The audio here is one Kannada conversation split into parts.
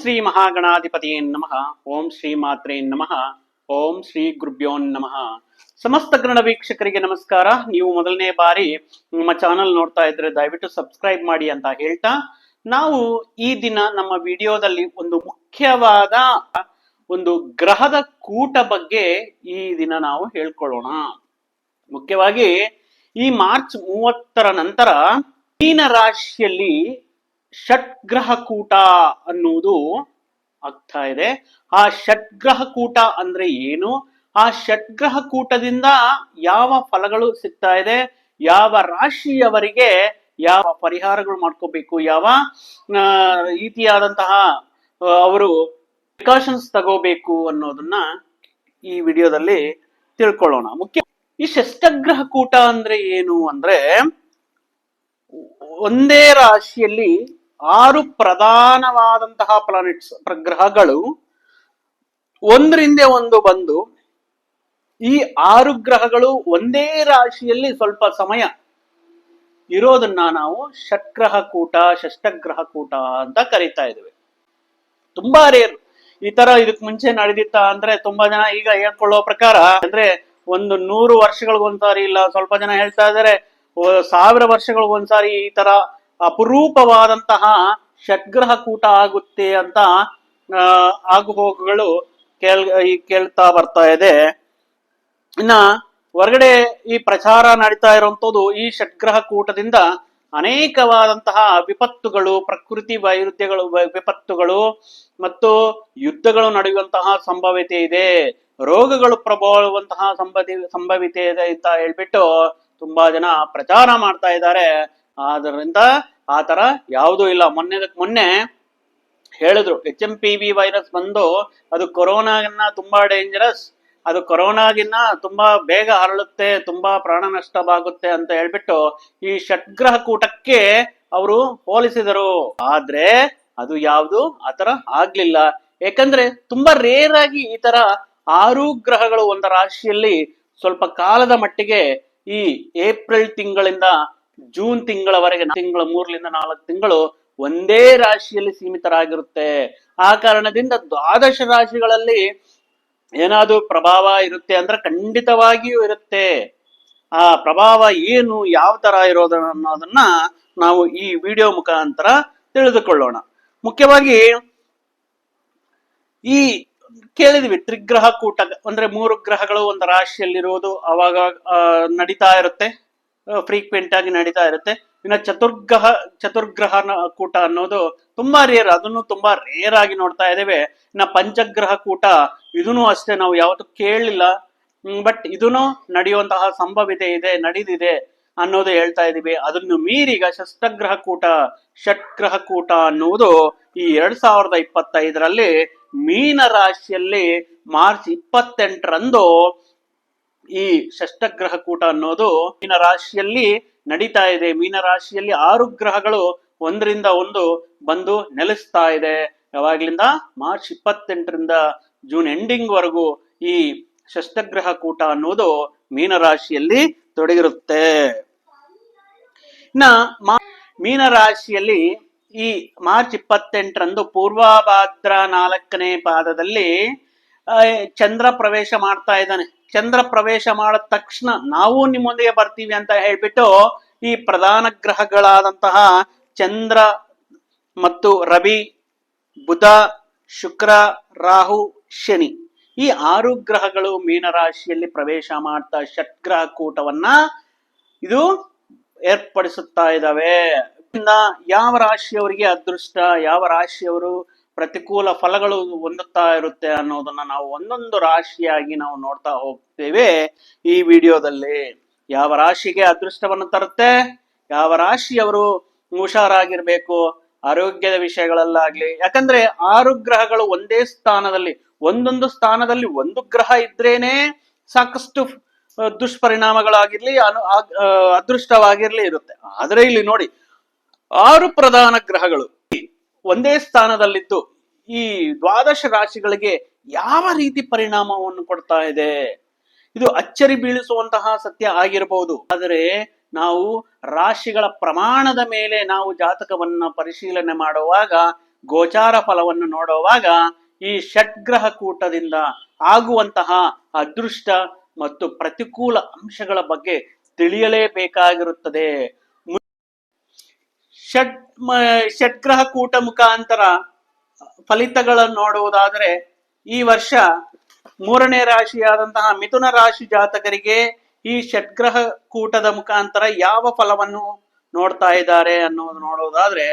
ಶ್ರೀ ಮಹಾಗಣಾಧಿಪತಿಯೇ ನಮಃ. ಓಂ ಶ್ರೀ ಮಾತ್ರೇ ನಮಃ. ಓಂ ಶ್ರೀ ಗುರುಭ್ಯೋ ನಮಃ. ಸಮಸ್ತ ಕನ್ನಡ ವೀಕ್ಷಕರಿಗೆ ನಮಸ್ಕಾರ. ನೀವು ಮೊದಲನೇ ಬಾರಿ ನಮ್ಮ ಚಾನಲ್ ನೋಡ್ತಾ ಇದ್ರೆ ದಯವಿಟ್ಟು ಸಬ್ಸ್ಕ್ರೈಬ್ ಮಾಡಿ ಅಂತ ಹೇಳ್ತಾ, ನಾವು ಈ ದಿನ ನಮ್ಮ ವಿಡಿಯೋದಲ್ಲಿ ಒಂದು ಮುಖ್ಯವಾದ ಒಂದು ಗ್ರಹದ ಕೂಟ ಬಗ್ಗೆ ಈ ದಿನ ನಾವು ಹೇಳ್ಕೊಳ್ಳೋಣ. ಮುಖ್ಯವಾಗಿ ಈ ಮಾರ್ಚ್ ಮೂವತ್ತರ ನಂತರ ಮೀನ ರಾಶಿಯಲ್ಲಿ ಷಟ್ಗ್ರಹ ಕೂಟ ಅನ್ನುವುದು ಆಗ್ತಾ ಇದೆ. ಆ ಷಟ್ಗ್ರಹ ಕೂಟ ಅಂದ್ರೆ ಏನು? ಆ ಷಟ್ಗ್ರಹ ಕೂಟದಿಂದ ಯಾವ ಫಲಗಳು ಸಿಗ್ತಾ ಇದೆ? ಯಾವ ರಾಶಿಯವರಿಗೆ ಯಾವ ಪರಿಹಾರಗಳು ಮಾಡ್ಕೋಬೇಕು? ಯಾವ ರೀತಿಯಾದಂತಹ ಅವರು ಪ್ರಿಕಾಷನ್ಸ್ ತಗೋಬೇಕು ಅನ್ನೋದನ್ನ ಈ ವಿಡಿಯೋದಲ್ಲಿ ತಿಳ್ಕೊಳ್ಳೋಣ. ಮುಖ್ಯ ಈ ಷಷ್ಟಗ್ರಹ ಕೂಟ ಅಂದ್ರೆ ಏನು ಅಂದ್ರೆ ಒಂದೇ ರಾಶಿಯಲ್ಲಿ ಆರು ಪ್ರಧಾನವಾದಂತಹ ಪ್ಲಾನೆಟ್ಸ್ ಗ್ರಹಗಳು ಒಂದರಿಂದ ಒಂದು ಬಂದು ಈ ಆರು ಗ್ರಹಗಳು ಒಂದೇ ರಾಶಿಯಲ್ಲಿ ಸ್ವಲ್ಪ ಸಮಯ ಇರೋದನ್ನ ನಾವು ಷಟ್ಗ್ರಹ ಕೂಟ ಷಷ್ಟಗ್ರಹ ಕೂಟ ಅಂತ ಕರಿತಾ ಇದ್ದೇವೆ. ತುಂಬಾ ರೇರ್ ಈ ತರ ಇದಕ್ ಮುಂಚೆ ನಡೆದಿತ್ತ ಅಂದ್ರೆ ತುಂಬಾ ಜನ ಈಗ ಹೇಳ್ಕೊಳ್ಳೋ ಪ್ರಕಾರ ಅಂದ್ರೆ ಒಂದು ನೂರು ವರ್ಷಗಳಿಗೊಂದ್ಸಾರಿ ಇಲ್ಲ, ಸ್ವಲ್ಪ ಜನ ಹೇಳ್ತಾ ಇದಾರೆ ಓ- ವರ್ಷಗಳು ಒಂದ್ಸಾರಿ ಈ ತರ ಅಪರೂಪವಾದಂತಹ ಷಡ್ಗ್ರಹ ಕೂಟ ಆಗುತ್ತೆ ಅಂತ ಆಗು ಹೋಗುಗಳು ಕೇಳ್ ಕೇಳ್ತಾ ಬರ್ತಾ ಇದೆ. ಇನ್ನ ಹೊರಗಡೆ ಈ ಪ್ರಚಾರ ನಡೀತಾ ಇರುವಂತದ್ದು ಈ ಷಡ್ಗ್ರಹ ಕೂಟದಿಂದ ಅನೇಕವಾದಂತಹ ವಿಪತ್ತುಗಳು, ಪ್ರಕೃತಿ ವೈರುಧ್ಯಗಳು ವಿಪತ್ತುಗಳು ಮತ್ತು ಯುದ್ಧಗಳು ನಡೆಯುವಂತಹ ಸಂಭವತೆ ಇದೆ. ರೋಗಗಳು ಪ್ರಬಲವಂತಹ ಸಂಭವಿ ಸಂಭವಿತೆ ಇದೆ ಅಂತ ಹೇಳ್ಬಿಟ್ಟು ತುಂಬಾ ಜನ ಪ್ರಚಾರ ಮಾಡ್ತಾ ಇದ್ದಾರೆ. ಆದ್ರಿಂದ ಆ ತರ ಯಾವುದೂ ಇಲ್ಲ. ಮೊನ್ನೆ ಮೊನ್ನೆ ಹೇಳಿದ್ರು H M P V virus ಬಂದು ಅದು ಕೊರೋನಾಗಿನ್ನ ತುಂಬಾ ಡೇಂಜರಸ್ ಅದು ಕೊರೋನಾಗಿನ್ನ ತುಂಬಾ ಬೇಗ ಹರಳುತ್ತೆ, ತುಂಬಾ ಪ್ರಾಣ ನಷ್ಟವಾಗುತ್ತೆ ಅಂತ ಹೇಳ್ಬಿಟ್ಟು ಈ ಷಟ್ಗ್ರಹ ಕೂಟಕ್ಕೆ ಅವರು ಹೋಲಿಸಿದರು. ಆದ್ರೆ ಅದು ಯಾವುದು? ಆತರ ಆಗ್ಲಿಲ್ಲ. ಯಾಕಂದ್ರೆ ತುಂಬಾ ರೇರ್ ಆಗಿ ಈ ತರ ಆರು ಗ್ರಹಗಳು ಒಂದು ರಾಶಿಯಲ್ಲಿ ಸ್ವಲ್ಪ ಕಾಲದ ಮಟ್ಟಿಗೆ ಈ ಏಪ್ರಿಲ್ ತಿಂಗಳಿಂದ ಜೂನ್ ತಿಂಗಳವರೆಗೆ ತಿಂಗಳ, ಮೂರರಿಂದ ನಾಲ್ಕು ತಿಂಗಳು ಒಂದೇ ರಾಶಿಯಲ್ಲಿ ಸೀಮಿತರಾಗಿರುತ್ತೆ. ಆ ಕಾರಣದಿಂದ ದ್ವಾದಶ ರಾಶಿಗಳಲ್ಲಿ ಏನಾದರೂ ಪ್ರಭಾವ ಇರುತ್ತೆ ಅಂದ್ರೆ ಖಂಡಿತವಾಗಿಯೂ ಇರುತ್ತೆ. ಆ ಪ್ರಭಾವ ಏನು, ಯಾವ ತರ ಇರೋದು ಅನ್ನೋದನ್ನ ನಾವು ಈ ವಿಡಿಯೋ ಮುಖಾಂತರ ತಿಳಿದುಕೊಳ್ಳೋಣ. ಮುಖ್ಯವಾಗಿ ಈ ಕೇಳಿದ್ವಿ. ತ್ರಿಗ್ರಹ ಕೂಟ, ಅಂದ್ರೆ ಮೂರು ಗ್ರಹಗಳು ಒಂದು ರಾಶಿಯಲ್ಲಿರುವುದು ಅವಾಗ ನಡೀತಾ ಇರುತ್ತೆ. ಫ್ರೀಕ್ವೆಂಟ್ ಆಗಿ ನಡೀತಾ ಇರುತ್ತೆ. ಇನ್ನು ಚತುರ್ಗ್ರಹ ಚತುರ್ಗ್ರಹ ಕೂಟ ಅನ್ನೋದು ತುಂಬಾ ರೇರ್ ಅದನ್ನು ತುಂಬಾ ರೇರ್ ಆಗಿ ನೋಡ್ತಾ ಇದ್ದೇವೆ. ಇನ್ನ ಪಂಚಗ್ರಹ ಕೂಟ, ಇದನ್ನು ಅಷ್ಟೇ ನಾವು ಯಾವತ್ತೂ ಕೇಳಲಿಲ್ಲ ಬಟ್ ಇದನ್ನು ನಡೆಯುವಂತಹ ಸಂಭವಿತೆ ಇದೆ, ನಡೆದಿದೆ. ಅನ್ನೋದು ಹೇಳ್ತಾ ಇದೀವಿ ಅದನ್ನು ಮೀರಿಗ ಶಸ್ತ್ರಗ್ರಹ ಕೂಟ ಷಟ್ಗ್ರಹ ಕೂಟ ಅನ್ನುವುದು ಈ ಎರಡ್ ಸಾವಿರದ ಇಪ್ಪತ್ತೈದರಲ್ಲಿ ಮೀನ ರಾಶಿಯಲ್ಲಿ ಮಾರ್ಚ್ ಇಪ್ಪತ್ತೆಂಟರಂದು ಈ ಷಷ್ಟಗ್ರಹ ಕೂಟ ಅನ್ನೋದು ಮೀನ ರಾಶಿಯಲ್ಲಿ ನಡೀತಾ ಇದೆ. ಮೀನ ರಾಶಿಯಲ್ಲಿ ಆರು ಗ್ರಹಗಳು ಒಂದರಿಂದ ಒಂದು ಬಂದು ನೆಲೆಸ್ತಾ ಇದೆ. ಯಾವಾಗ್ಲಿಂದ? ಮಾರ್ಚ್ ಇಪ್ಪತ್ತೆಂಟರಿಂದ ಜೂನ್ ಎಂಡಿಂಗ್ ವರೆಗೂ ಈ ಷಷ್ಟಗ್ರಹ ಕೂಟ ಅನ್ನೋದು ಮೀನ ರಾಶಿಯಲ್ಲಿ ತೊಡಗಿರುತ್ತೆ. ಇನ್ನ ಮೀನ ರಾಶಿಯಲ್ಲಿ ಈ ಮಾರ್ಚ್ ಇಪ್ಪತ್ತೆಂಟರಂದು ಪೂರ್ವಭಾದ್ರ ನಾಲ್ಕನೇ ಪಾದದಲ್ಲಿ ಚಂದ್ರ ಪ್ರವೇಶ ಮಾಡ್ತಾ ಇದ್ದಾನೆ. ಚಂದ್ರ ಪ್ರವೇಶ ಮಾಡಿದ ತಕ್ಷಣ ನಾವು ನಿಮ್ಮೊಂದಿಗೆ ಬರ್ತೀವಿ ಅಂತ ಹೇಳ್ಬಿಟ್ಟು ಈ ಪ್ರಧಾನ ಗ್ರಹಗಳಾದಂತಹ ಚಂದ್ರ ಮತ್ತು ರವಿ, ಬುಧ, ಶುಕ್ರ, ರಾಹು, ಶನಿ ಈ ಆರು ಗ್ರಹಗಳು ಮೀನರಾಶಿಯಲ್ಲಿ ಪ್ರವೇಶ ಮಾಡ್ತಾ ಷಟ್ಗ್ರಹ ಕೂಟವನ್ನ ಇದು ಏರ್ಪಡಿಸುತ್ತಾ ಇದ್ದಾವೆ. ಇನ್ನ ಯಾವ ರಾಶಿಯವರಿಗೆ ಅದೃಷ್ಟ, ಯಾವ ರಾಶಿಯವರು ಪ್ರತಿಕೂಲ ಫಲಗಳು ಹೊಂದುತ್ತಾ ಇರುತ್ತೆ ಅನ್ನೋದನ್ನ ನಾವು ಒಂದೊಂದು ರಾಶಿಯಾಗಿ ನಾವು ನೋಡ್ತಾ ಹೋಗ್ತೇವೆ ಈ ವಿಡಿಯೋದಲ್ಲಿ. ಯಾವ ರಾಶಿಗೆ ಅದೃಷ್ಟವನ್ನು ತರುತ್ತೆ? ಯಾವ ರಾಶಿಯವರು ಹುಷಾರಾಗಿರ್ಬೇಕು? ಆರೋಗ್ಯದ ವಿಷಯಗಳಲ್ಲಾಗ್ಲಿ, ಯಾಕಂದ್ರೆ ಆರು ಗ್ರಹಗಳು ಒಂದೇ ಸ್ಥಾನದಲ್ಲಿ, ಒಂದೊಂದು ಸ್ಥಾನದಲ್ಲಿ ಒಂದು ಗ್ರಹ ಇದ್ರೇನೆ ಸಾಕಷ್ಟು ದುಷ್ಪರಿಣಾಮಗಳಾಗಿರ್ಲಿ, ಅನು ಅದೃಷ್ಟವಾಗಿರ್ಲಿ ಇರುತ್ತೆ. ಆದ್ರೆ ಇಲ್ಲಿ ನೋಡಿ, ಆರು ಪ್ರಧಾನ ಗ್ರಹಗಳು ಒಂದೇ ಸ್ಥಾನದಲ್ಲಿದ್ದು, ಈ ದ್ವಾದಶ ರಾಶಿಗಳಿಗೆ ಯಾವ ರೀತಿ ಪರಿಣಾಮವನ್ನು ಕೊಡ್ತಾ ಇದೆ? ಇದು ಅಚ್ಚರಿ ಬೀಳಿಸುವಂತಹ ಸತ್ಯ ಆಗಿರಬಹುದು ಆದರೆ ನಾವು ರಾಶಿಗಳ ಪ್ರಮಾಣದ ಮೇಲೆ ನಾವು ಜಾತಕವನ್ನ ಪರಿಶೀಲನೆ ಮಾಡುವಾಗ, ಗೋಚಾರ ಫಲವನ್ನು ನೋಡುವಾಗ, ಈ ಷಡ್ಗ್ರಹ ಕೂಟದಿಂದ ಆಗುವಂತಹ ಅದೃಷ್ಟ ಮತ್ತು ಪ್ರತಿಕೂಲ ಅಂಶಗಳ ಬಗ್ಗೆ ತಿಳಿಯಲೇಬೇಕಾಗಿರುತ್ತದೆ. ಷಡ್ ಷಡ್ಗ್ರಹ ಕೂಟ ಮುಖಾಂತರ ಫಲಿತಗಳನ್ನು ನೋಡುವುದಾದರೆ, ಈ ವರ್ಷ ಮೂರನೇ ರಾಶಿಯಾದಂತಹ ಮಿಥುನ ರಾಶಿ ಜಾತಕರಿಗೆ ಈ ಷಡ್ಗ್ರಹ ಕೂಟದ ಮುಖಾಂತರ ಯಾವ ಫಲವನ್ನು ನೋಡ್ತಾ ಇದ್ದಾರೆ ಅನ್ನೋದು ನೋಡೋದಾದ್ರೆ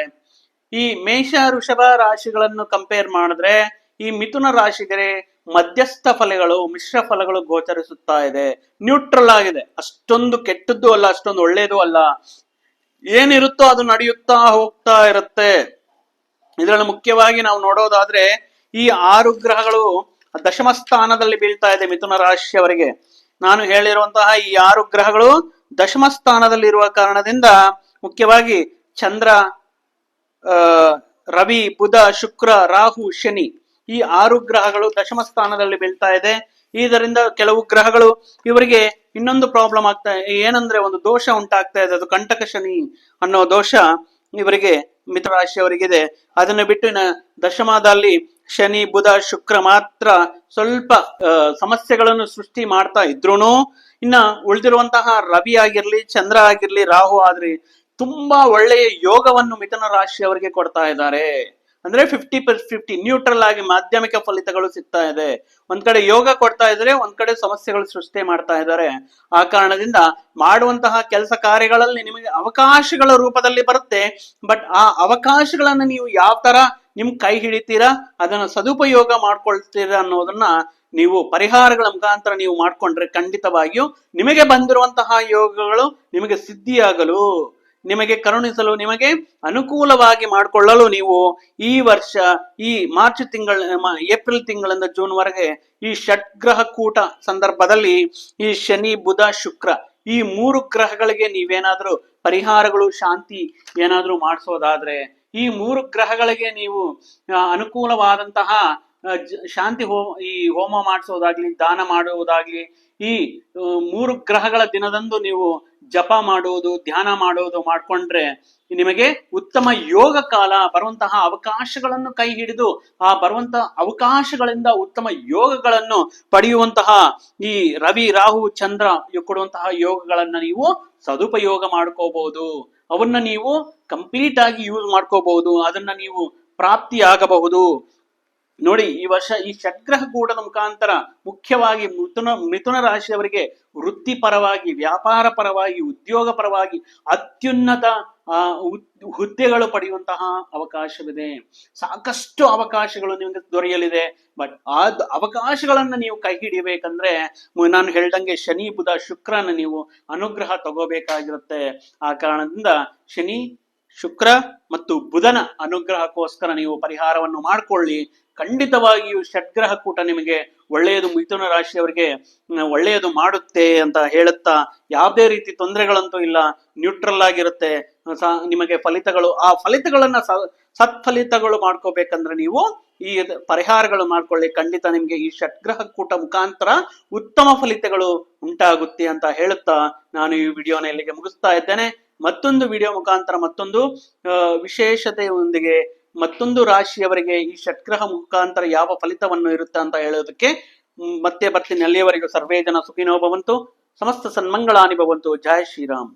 ಈ ಮೇಷ ಋಷಭ ರಾಶಿಗಳನ್ನು ಕಂಪೇರ್ ಮಾಡಿದ್ರೆ, ಈ ಮಿಥುನ ರಾಶಿಗೆ ಮಧ್ಯಸ್ಥ ಫಲಗಳು, ಮಿಶ್ರ ಫಲಗಳು ಗೋಚರಿಸುತ್ತಾ ಇದೆ. ನ್ಯೂಟ್ರಲ್ ಆಗಿದೆ. ಅಷ್ಟೊಂದು ಕೆಟ್ಟದ್ದು ಅಲ್ಲ, ಅಷ್ಟೊಂದು ಒಳ್ಳೇದು ಅಲ್ಲ. ಏನಿರುತ್ತೋ ಅದು ನಡೆಯುತ್ತಾ ಹೋಗ್ತಾ ಇರುತ್ತೆ. ಇದರಲ್ಲಿ ಮುಖ್ಯವಾಗಿ ನಾವು ನೋಡೋದಾದ್ರೆ, ಈ ಆರು ಗ್ರಹಗಳು ದಶಮ ಸ್ಥಾನದಲ್ಲಿ ಬೀಳ್ತಾ ಇದೆ ಮಿಥುನ ರಾಶಿಯವರಿಗೆ. ನಾನು ಹೇಳಿರುವಂತಹ ಈ ಆರು ಗ್ರಹಗಳು ದಶಮ ಸ್ಥಾನದಲ್ಲಿರುವ ಕಾರಣದಿಂದ ಮುಖ್ಯವಾಗಿ ಚಂದ್ರ ರವಿ, ಬುಧ, ಶುಕ್ರ, ರಾಹು, ಶನಿ ಈ ಆರು ಗ್ರಹಗಳು ದಶಮ ಸ್ಥಾನದಲ್ಲಿ ಬೀಳ್ತಾ ಇದೆ. ಇದರಿಂದ ಕೆಲವು ಗ್ರಹಗಳು ಇವರಿಗೆ ಇನ್ನೊಂದು ಪ್ರಾಬ್ಲಮ್ ಆಗ್ತಾ ಏನಂದ್ರೆ ಒಂದು ದೋಷ ಉಂಟಾಗ್ತಾ ಇದೆ. ಅದು ಕಂಟಕ ಶನಿ ಅನ್ನೋ ದೋಷ ಇವರಿಗೆ ಮಿತ್ರರಾಶಿಯವರಿಗಿದೆ ಅದನ್ನು ಬಿಟ್ಟು ದಶಮದಲ್ಲಿ ಶನಿ, ಬುಧ, ಶುಕ್ರ ಮಾತ್ರ ಸ್ವಲ್ಪ ಸಮಸ್ಯೆಗಳನ್ನು ಸೃಷ್ಟಿ ಮಾಡ್ತಾ ಇದ್ರೂನು ಇನ್ನ ಉಳಿದಿರುವಂತಹ ರವಿ ಆಗಿರ್ಲಿ, ಚಂದ್ರ ಆಗಿರ್ಲಿ, ರಾಹು ಆದ್ರಿ ತುಂಬಾ ಒಳ್ಳೆಯ ಯೋಗವನ್ನು ಮಿಥುನ ರಾಶಿಯವರಿಗೆ ಕೊಡ್ತಾ ಇದ್ದಾರೆ. ಅಂದ್ರೆ ಫಿಫ್ಟಿ ಪರ್ ಫಿಫ್ಟಿ ನ್ಯೂಟ್ರಲ್ ಆಗಿ ಮಾಧ್ಯಮಿಕ ಫಲಿತಗಳು ಸಿಗ್ತಾ ಇದೆ. ಒಂದ್ ಕಡೆ ಯೋಗ ಕೊಡ್ತಾ ಇದ್ರೆ, ಒಂದ್ ಕಡೆ ಸಮಸ್ಯೆಗಳು ಸೃಷ್ಟಿ ಮಾಡ್ತಾ ಇದ್ದಾರೆ ಆ ಕಾರಣದಿಂದ ಮಾಡುವಂತಹ ಕೆಲಸ ಕಾರ್ಯಗಳಲ್ಲಿ ನಿಮಗೆ ಅವಕಾಶಗಳ ರೂಪದಲ್ಲಿ ಬರುತ್ತೆ. ಬಟ್ ಆ ಅವಕಾಶಗಳನ್ನ ನೀವು ಯಾವ ತರ ನಿಮ್ ಕೈ ಹಿಡಿತೀರಾ, ಅದನ್ನ ಸದುಪಯೋಗ ಮಾಡ್ಕೊಳ್ತೀರಾ ಅನ್ನೋದನ್ನ ನೀವು ಪರಿಹಾರಗಳ ಮುಖಾಂತರ ನೀವು ಮಾಡ್ಕೊಂಡ್ರೆ ಖಂಡಿತವಾಗಿಯೂ ನಿಮಗೆ ಬಂದಿರುವಂತಹ ಯೋಗಗಳು ನಿಮಗೆ ಸಿದ್ಧಿಯಾಗಲು ನಿಮಗೆ ಕರುಣಿಸಲು, ನಿಮಗೆ ಅನುಕೂಲವಾಗಿ ಮಾಡಿಕೊಳ್ಳಲು ನೀವು ಈ ವರ್ಷ, ಈ ಮಾರ್ಚ್ ತಿಂಗಳ ಏಪ್ರಿಲ್ ತಿಂಗಳಿಂದ ಜೂನ್ ವರೆಗೆ ಈ ಷಡ್ಗ್ರಹ ಕೂಟ ಸಂದರ್ಭದಲ್ಲಿ ಈ ಶನಿ, ಬುಧ, ಶುಕ್ರ ಈ ಮೂರು ಗ್ರಹಗಳಿಗೆ ನೀವೇನಾದ್ರೂ ಪರಿಹಾರಗಳು, ಶಾಂತಿ ಏನಾದ್ರೂ ಮಾಡಿಸೋದಾದ್ರೆ ಈ ಮೂರು ಗ್ರಹಗಳಿಗೆ ನೀವು ಅನುಕೂಲವಾದಂತಹ ಶಾಂತಿ ಹೋಮ ಈ ಹೋಮ ಮಾಡಿಸೋದಾಗ್ಲಿ, ದಾನ ಮಾಡುವುದಾಗ್ಲಿ ಈ ಮೂರು ಗ್ರಹಗಳ ದಿನದಂದು ನೀವು ಜಪ ಮಾಡೋದು, ಧ್ಯಾನ ಮಾಡೋದು ಮಾಡ್ಕೊಂಡ್ರೆ ನಿಮಗೆ ಉತ್ತಮ ಯೋಗ ಕಾಲ ಬರುವಂತಹ ಅವಕಾಶಗಳನ್ನು ಕೈ ಹಿಡಿದು ಆ ಬರುವಂತಹ ಅವಕಾಶಗಳಿಂದ ಉತ್ತಮ ಯೋಗಗಳನ್ನು ಪಡೆಯುವಂತಹ ಈ ರವಿ, ರಾಹು, ಚಂದ್ರ ಕೊಡುವಂತಹ ಯೋಗಗಳನ್ನ ನೀವು ಸದುಪಯೋಗ ಮಾಡ್ಕೋಬಹುದು ಅವನ್ನ ನೀವು ಕಂಪ್ಲೀಟ್ ಆಗಿ ಯೂಸ್ ಮಾಡ್ಕೋಬಹುದು ಅದನ್ನ ನೀವು ಪ್ರಾಪ್ತಿಯಾಗಬಹುದು. ನೋಡಿ, ಈ ವರ್ಷ ಈ ಷಡ್ಗ್ರಹ ಕೂಟದ ಮುಖಾಂತರ ಮುಖ್ಯವಾಗಿ ಮಿಥುನ ಮಿಥುನ ರಾಶಿಯವರಿಗೆ ವೃತ್ತಿಪರವಾಗಿ, ವ್ಯಾಪಾರ ಪರವಾಗಿ, ಉದ್ಯೋಗ ಪರವಾಗಿ ಅತ್ಯುನ್ನತ ಹುದ್ದೆಗಳು ಪಡೆಯುವಂತಹ ಅವಕಾಶವಿದೆ. ಸಾಕಷ್ಟು ಅವಕಾಶಗಳು ನಿಮಗೆ ದೊರೆಯಲಿದೆ. ಬಟ್ ಆ ಅವಕಾಶಗಳನ್ನು ನೀವು ಕೈ ಹಿಡಿಯಬೇಕಂದ್ರೆ ನಾನು ಹೇಳ್ದಂಗೆ ಶನಿ, ಬುಧ, ಶುಕ್ರನ ನೀವು ಅನುಗ್ರಹ ತಗೋಬೇಕಾಗಿರುತ್ತೆ. ಆ ಕಾರಣದಿಂದ ಶನಿ, ಶುಕ್ರ ಮತ್ತು ಬುಧನ ಅನುಗ್ರಹಕ್ಕೋಸ್ಕರ ನೀವು ಪರಿಹಾರವನ್ನು ಮಾಡಿಕೊಳ್ಳಿ. ಖಂಡಿತವಾಗಿಯೂ ಷಡ್ಗ್ರಹ ಕೂಟ ನಿಮಗೆ ಒಳ್ಳೆಯದು, ಮಿಥುನ ರಾಶಿಯವರಿಗೆ ಒಳ್ಳೆಯದು ಮಾಡುತ್ತೆ ಅಂತ ಹೇಳುತ್ತಾ, ಯಾವುದೇ ರೀತಿ ತೊಂದರೆಗಳಂತೂ ಇಲ್ಲ ನ್ಯೂಟ್ರಲ್ ಆಗಿರುತ್ತೆ ನಿಮಗೆ ಫಲಿತಗಳು, ಆ ಫಲಿತಗಳನ್ನ ಸತ್ಫಲಿತಗಳು ಮಾಡ್ಕೋಬೇಕಂದ್ರೆ ನೀವು ಈ ಪರಿಹಾರಗಳು ಮಾಡ್ಕೊಳ್ಳಿ. ಖಂಡಿತ ನಿಮಗೆ ಈ ಷಡ್ಗ್ರಹ ಕೂಟ ಮುಖಾಂತರ ಉತ್ತಮ ಫಲಿತಗಳು ಉಂಟಾಗುತ್ತೆ ಅಂತ ಹೇಳುತ್ತಾ, ನಾನು ಈ ವಿಡಿಯೋನ ಇಲ್ಲಿಗೆ ಮುಗಿಸ್ತಾ ಇದ್ದೇನೆ. ಮತ್ತೊಂದು ವಿಡಿಯೋ ಮುಖಾಂತರ ಮತ್ತೊಂದು ವಿಶೇಷತೆಯೊಂದಿಗೆ ಮತ್ತೊಂದು ರಾಶಿಯವರಿಗೆ ಈ ಷಟ್ಗ್ರಹ ಮುಖಾಂತರ ಯಾವ ಫಲಿತವನ್ನು ಇರುತ್ತೆ ಅಂತ ಹೇಳೋದಕ್ಕೆ ಮತ್ತೆ ಬರ್ತೀನಿ. ಅಲ್ಲಿಯವರೆಗೂ ಸರ್ವೇ ಜನ ಸುಖಿನೋ ಭವಂತು. ಸಮಸ್ತ ಸನ್ಮಂಗಳಾನಿ ಭವಂತು. ಜಯ ಶ್ರೀರಾಮ್.